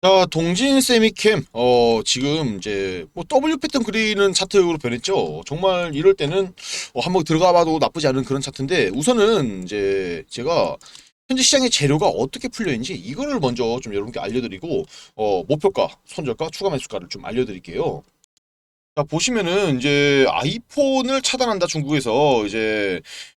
자, 동진 세미캠, 어, 지금 이제 뭐 W 패턴 그리는 차트로 변했죠. 정말 이럴 때는 어, 한번 들어가 봐도 나쁘지 않은 그런 차트인데 우선은 이제 제가 현재 시장의 재료가 어떻게 풀려 있는지 이거를 먼저 좀 여러분께 알려드리고 어, 목표가, 손절가, 추가 매수가를 좀 알려드릴게요. 자, 보시면은 이제 아이폰을 차단한다 중국에서 이제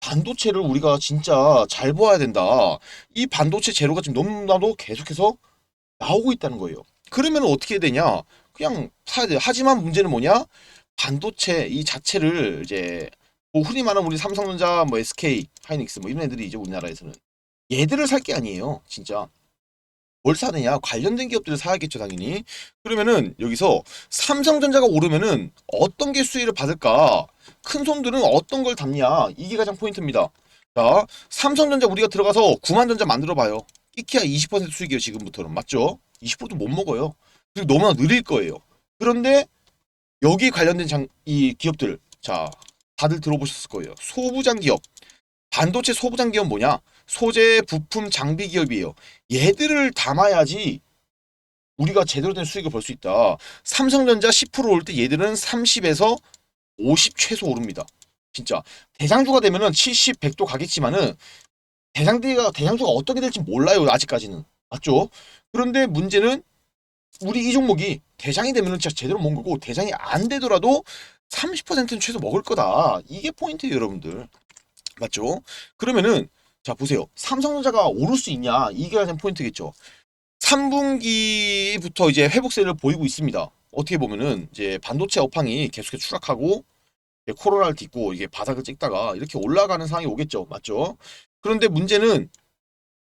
반도체를 우리가 진짜 잘 보아야 된다. 이 반도체 재료가 지금 너무나도 계속해서 나오고 있다는 거예요. 그러면 어떻게 해야 되냐? 그냥 사야 돼요. 하지만 문제는 뭐냐? 반도체 이 자체를 이제 뭐 흔히 말하는 우리 삼성전자, 뭐 SK, 하이닉스 뭐 이런 애들이 이제 우리나라에서는 얘들을 살 게 아니에요. 진짜. 뭘 사느냐? 관련된 기업들을 사야겠죠, 당연히. 그러면은 여기서 삼성전자가 오르면은 어떤 게 수혜를 받을까? 큰 손들은 어떤 걸 담냐? 이게 가장 포인트입니다. 자, 삼성전자 우리가 들어가서 9만전자 만들어 봐요. 끼키야 20% 수익이에요, 지금부터는. 맞죠? 20%도 못 먹어요. 그리고 너무나 느릴 거예요. 그런데 여기 관련된 장, 이 기업들, 자, 다들 들어보셨을 거예요. 소부장 기업. 반도체 소부장 기업 뭐냐? 소재, 부품, 장비 기업이에요. 얘들을 담아야지 우리가 제대로 된 수익을 벌 수 있다. 삼성전자 10%올 때 얘들은 30에서 50 최소 오릅니다. 진짜 대장주가 되면은 70, 100도 가겠지만은 대장대가 대장주가 어떻게 될지 몰라요 아직까지는 맞죠? 그런데 문제는 우리 이 종목이 대장이 되면은 진짜 제대로 먹은 거고 대장이 안 되더라도 30%는 최소 먹을 거다. 이게 포인트예요, 여러분들. 맞죠? 그러면은 자 보세요. 삼성전자가 오를 수 있냐? 이게 가장 포인트겠죠. 3분기부터 이제 회복세를 보이고 있습니다. 어떻게 보면은 이제 반도체 업황이 계속해서 추락하고 코로나를 딛고 이게 바닥을 찍다가 이렇게 올라가는 상황이 오겠죠. 맞죠? 그런데 문제는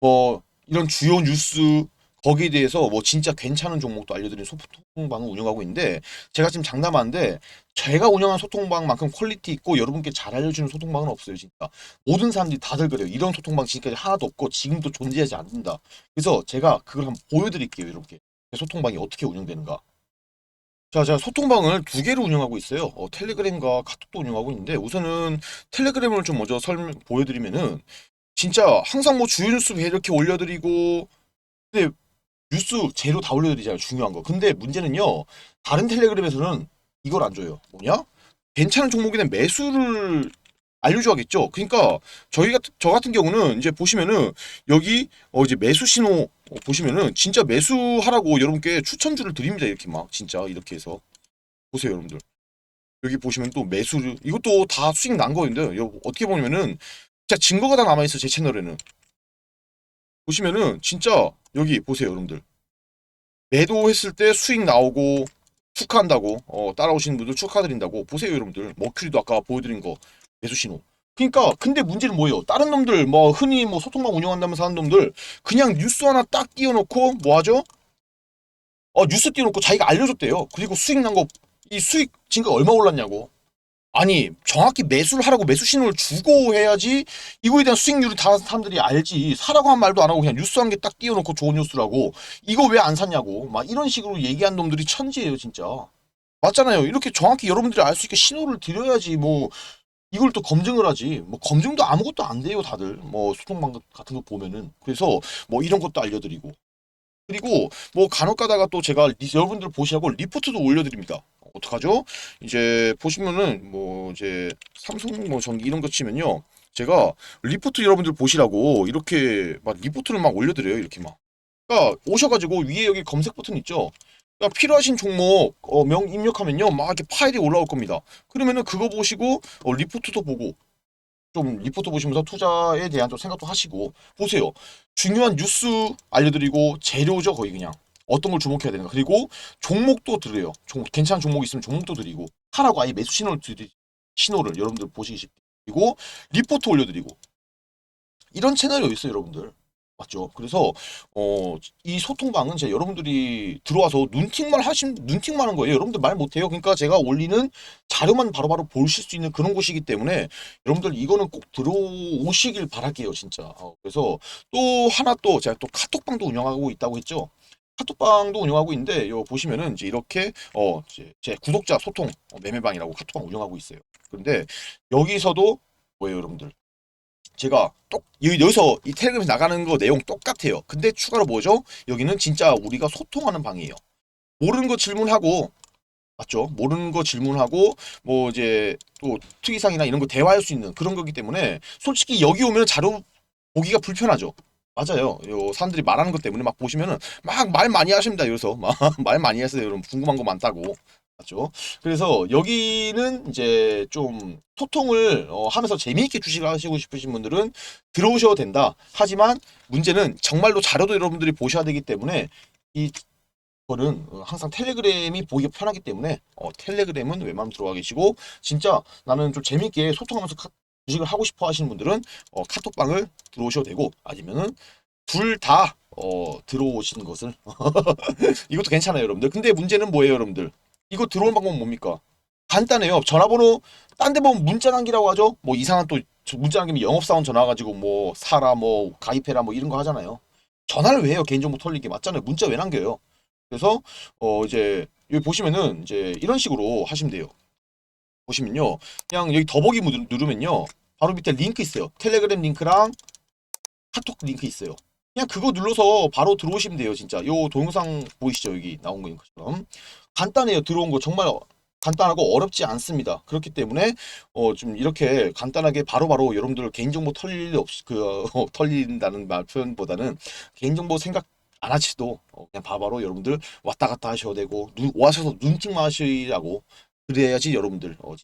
뭐 이런 주요 뉴스 거기에 대해서 뭐 진짜 괜찮은 종목도 알려드리는 소통방을 운영하고 있는데 제가 지금 장담하는데 제가 운영한 소통방만큼 퀄리티 있고 여러분께 잘 알려주는 소통방은 없어요 진짜. 모든 사람들이 다들 그래요. 이런 소통방 지금까지 하나도 없고 지금도 존재하지 않는다. 그래서 제가 그걸 한번 보여드릴게요 이렇게 제 소통방이 어떻게 운영되는가. 자, 제가 소통방을 두 개를 운영하고 있어요. 어, 텔레그램과 카톡도 운영하고 있는데 우선은 텔레그램을 좀 먼저 설명 보여드리면은 진짜 항상 뭐 주요 뉴스 이렇게 올려드리고 근데 뉴스 재료 다 올려드리잖아요. 중요한 거. 근데 문제는요. 다른 텔레그램에서는 이걸 안 줘요. 뭐냐? 괜찮은 종목에 대한 매수를 알려줘야겠죠. 그러니까 저희 같은 저 같은 경우는 이제 보시면은 여기 어 이제 매수 신호 어, 보시면은 진짜 매수하라고 여러분께 추천주를 드립니다. 이렇게 막 진짜 이렇게 해서 보세요, 여러분들. 여기 보시면 또 매수를 이것도 다 수익 난 거인데 요 어떻게 보면은 진짜 증거가 다 남아 있어 제 채널에는. 보시면은 진짜 여기 보세요, 여러분들. 매도했을 때 수익 나오고 축하한다고 어, 따라오시는 분들 축하드린다고 보세요 여러분들. 머큐리도 아까 보여드린 거 매수 신호. 그러니까 근데 문제는 뭐예요? 다른 놈들 뭐 흔히 뭐 소통방 운영한다면서 하는 놈들 그냥 뉴스 하나 딱 띄워놓고 뭐 하죠? 어 뉴스 띄워놓고 자기가 알려줬대요. 그리고 수익 난 거 이 수익 지금 얼마 올랐냐고 아니 정확히 매수를 하라고 매수 신호를 주고 해야지 이거에 대한 수익률을 다 사람들이 알지. 사라고 한 말도 안 하고 그냥 뉴스 한 개 딱 띄워놓고 좋은 뉴스라고. 이거 왜 안 샀냐고. 막 이런 식으로 얘기한 놈들이 천지예요 진짜. 맞잖아요. 이렇게 정확히 여러분들이 알 수 있게 신호를 드려야지 뭐 이걸 또 검증을 하지. 뭐 검증도 아무것도 안 돼요 다들. 뭐 소통방 같은 거 보면은. 그래서 뭐 이런 것도 알려드리고. 그리고 뭐 간혹 가다가 또 제가 리- 여러분들 보시라고 리포트도 올려드립니다 어떡하죠? 이제 보시면은 뭐 이제 삼성 뭐 전기 이런 거 치면요. 제가 리포트 여러분들 보시라고 이렇게 막 리포트를 막 올려드려요 이렇게 막. 그러니까 오셔가지고 위에 여기 검색 버튼 있죠? 그러니까 필요하신 종목 어, 명 입력하면요. 막 이렇게 파일이 올라올 겁니다. 그러면은 그거 보시고 어, 리포트도 보고 좀 리포트 보시면서 투자에 대한 좀 생각도 하시고 보세요. 중요한 뉴스 알려드리고 재료죠 거의 그냥 어떤 걸 주목해야 되는가. 그리고 종목도 드려요. 종, 괜찮은 종목 있으면 종목도 드리고 하라고 아예 매수 신호를 드리 신호를 여러분들 보시기 쉽게. 그리고 리포트 올려드리고. 이런 채널이 어디 있어요 여러분들? 맞죠? 그래서 어 이 소통방은 제 여러분들이 들어와서 눈팅만 하신 눈팅만 하는 거예요. 여러분들 말 못해요. 그러니까 제가 올리는 자료만 바로바로 보실 수 있는 그런 곳이기 때문에 여러분들 이거는 꼭 들어오시길 바랄게요 진짜. 어, 그래서 또 하나 또 제가 또 카톡방도 운영하고 있다고 했죠 카톡방도 운영하고 있는데 요 보시면은 이제 이렇게 어 이제 제 구독자 소통 어, 매매방이라고 카톡방 운영하고 있어요 그런데 여기서도 뭐예요 여러분들 제가 똑 여기- 여기서 이 텔레그램에서 나가는 거 내용 똑같아요. 근데 추가로 뭐죠? 여기는 진짜 우리가 소통하는 방이에요. 모르는 거 질문하고 맞죠? 모르는 거 질문하고 뭐 이제 또 특이사항이나 이런 거 대화할 수 있는 그런 거기 때문에 솔직히 여기 오면 자료 보기가 불편하죠. 맞아요. 요 사람들이 말하는 것 때문에 막 보시면은 막 말 많이 하십니다. 여기서 막 말 많이 했어요. 여러분 궁금한 거 많다고. 맞죠? 그래서 여기는 이제 좀 소통을 어, 하면서 재미있게 주식을 하시고 싶으신 분들은 들어오셔도 된다. 하지만 문제는 정말로 자료도 여러분들이 보셔야 되기 때문에 이 거는 어, 항상 텔레그램이 보기가 편하기 때문에 어, 텔레그램은 웬만하면 들어가 계시고 진짜 나는 좀 재미있게 소통하면서 카- 주식을 하고 싶어 하시는 분들은 어, 카톡방을 들어오셔도 되고 아니면은 둘다 어, 들어오시는 것을 이것도 괜찮아요 여러분들. 근데 문제는 뭐예요 여러분들? 이거 들어오는 방법은 뭡니까? 간단해요. 전화번호 딴 데 보면 문자 남기라고 하죠? 뭐 이상한 또저 문자 남기면 영업사원 전화 가지고 뭐 사라 뭐 가입해라 뭐 이런 거 하잖아요. 전화를 왜 해요? 개인정보 털리게 맞잖아요. 문자 왜 남겨요? 그래서 어 이제 여기 보시면은 이제 이런 식으로 하시면 돼요 보시면요. 그냥 여기 더보기 누르- 누르면요. 바로 밑에 링크 있어요. 텔레그램 링크랑 카톡 링크 있어요. 그냥 그거 눌러서 바로 들어오시면 돼요 진짜. 요 동영상 보이시죠? 여기 나온 거처럼. 간단해요. 들어온 거 정말 간단하고 어렵지 않습니다. 그렇기 때문에 어 좀 이렇게 간단하게 바로바로 여러분들 개인정보 털릴 일 없이 그 어, 털린다는 말 표현보다는 개인정보 생각 안 하시도 어, 그냥 바로바로 여러분들 왔다 갔다 하셔도 되고 눈, 와셔서 눈팅만 하시라고 그래야지 여러분들 어,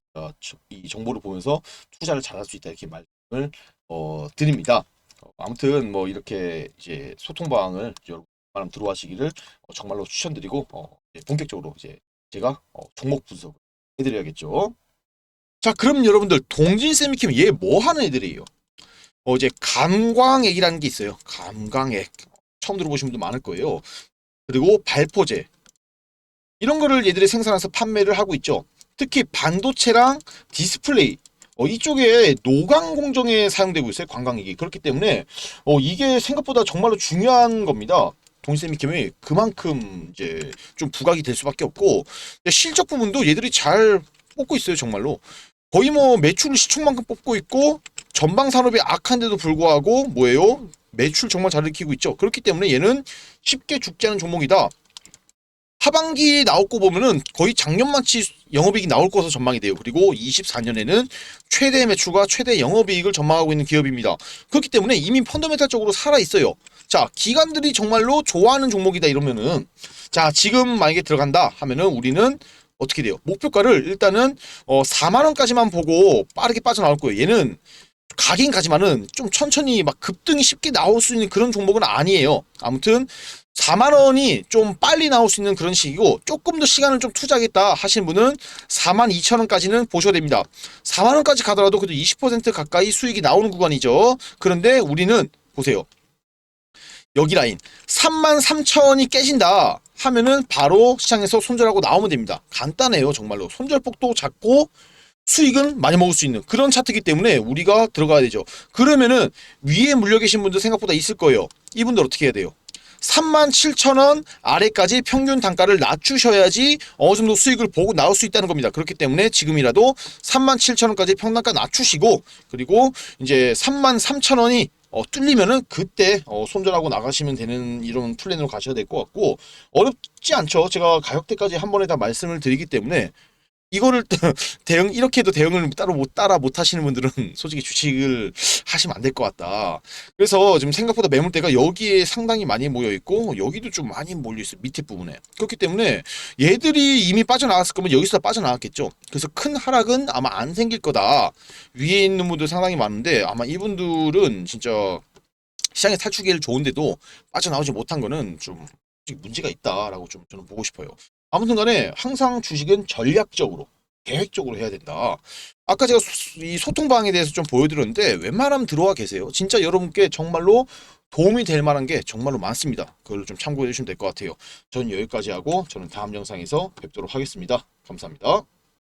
이 정보를 보면서 투자를 잘할 수 있다 이렇게 말씀을 어, 드립니다. 어, 아무튼 뭐 이렇게 이제 소통 방을 여러분 많은 들어와시기를 어, 정말로 추천드리고 어, 이제 본격적으로 이제 제가 어, 종목 분석을 해드려야겠죠. 자 그럼 여러분들 동진쌤이 키면 얘뭐 하는 애들이에요? 어 이제 감광액이라는 게 있어요. 감광액 처음 들어보신 분도 많을 거예요. 그리고 발포제 이런 거를 얘들이 생산해서 판매를 하고 있죠. 특히 반도체랑 디스플레이 어, 이쪽에 노광 공정에 사용되고 있어요. 관광액이 그렇기 때문에 어, 이게 생각보다 정말로 중요한 겁니다. 동시세미 캠이 그만큼 이제 좀 부각이 될 수밖에 없고 실적 부분도 얘들이 잘 뽑고 있어요. 정말로 거의 뭐 매출 시총만큼 뽑고 있고 전방 산업이 악한데도 불구하고 뭐예요? 매출 정말 잘 일으키고 있죠. 그렇기 때문에 얘는 쉽게 죽지 않은 종목이다. 하반기 거 보면은 거의 작년만치 영업이익이 나올 것으로 전망이 돼요. 그리고 24년에는 최대 매출과 최대 영업이익을 전망하고 있는 기업입니다. 그렇기 때문에 이미 펀더멘탈적으로 살아 있어요. 자, 기관들이 정말로 좋아하는 종목이다 이러면은 자, 지금 만약에 들어간다 하면은 우리는 어떻게 돼요? 목표가를 일단은 어 4만 원까지만 보고 빠르게 빠져나올 거예요. 얘는 가긴 가지만은 좀 천천히 막 급등이 쉽게 나올 수 있는 그런 종목은 아니에요. 아무튼 4만 원이 좀 빨리 나올 수 있는 그런 시기고 조금 더 시간을 좀 투자하겠다 하시는 분은 4만 2천 원까지는 보셔야 됩니다. 4만 원까지 가더라도 그래도 20% 가까이 수익이 나오는 구간이죠. 그런데 우리는 보세요. 여기 라인 3만 3천 원이 깨진다 하면은 바로 시장에서 손절하고 나오면 됩니다. 간단해요 정말로 손절폭도 작고 수익은 많이 먹을 수 있는 그런 차트이기 때문에 우리가 들어가야 되죠. 그러면은 위에 물려 계신 분들 생각보다 있을 거예요. 이분들 어떻게 해야 돼요? 3만 7천 원 아래까지 평균 단가를 낮추셔야지 어느 정도 수익을 보고 나올 수 있다는 겁니다. 그렇기 때문에 지금이라도 3만 7천 원까지 평단가 낮추시고 그리고 이제 3만 3천 원이 어, 뚫리면은 그때 어, 손절하고 나가시면 되는 이런 플랜으로 가셔야 될 것 같고 어렵지 않죠. 제가 가격대까지 한 번에 다 말씀을 드리기 때문에 이거를 대응 이렇게 해도 대응을 따로 못 따라 못 하시는 분들은 솔직히 주식을 하시면 안 될 것 같다. 그래서 지금 생각보다 매물대가 여기에 상당히 많이 모여 있고 여기도 좀 많이 몰려 있어요. 밑에 부분에. 그렇기 때문에 얘들이 이미 빠져나갔을 거면 여기서 다 빠져나갔겠죠. 그래서 큰 하락은 아마 안 생길 거다. 위에 있는 분들 상당히 많은데 아마 이분들은 진짜 시장에 탈출기를 좋은데도 빠져나오지 못한 거는 좀 문제가 있다라고 좀 저는 보고 싶어요. 아무튼 간에 항상 주식은 전략적으로 계획적으로 해야 된다. 아까 제가 소- 이 소통방에 대해서 좀 보여드렸는데 웬만하면 들어와 계세요. 진짜 여러분께 정말로 도움이 될 만한 게 정말로 많습니다. 그걸 좀 참고해 주시면 될 것 같아요. 전 여기까지 하고 저는 다음 영상에서 뵙도록 하겠습니다. 감사합니다.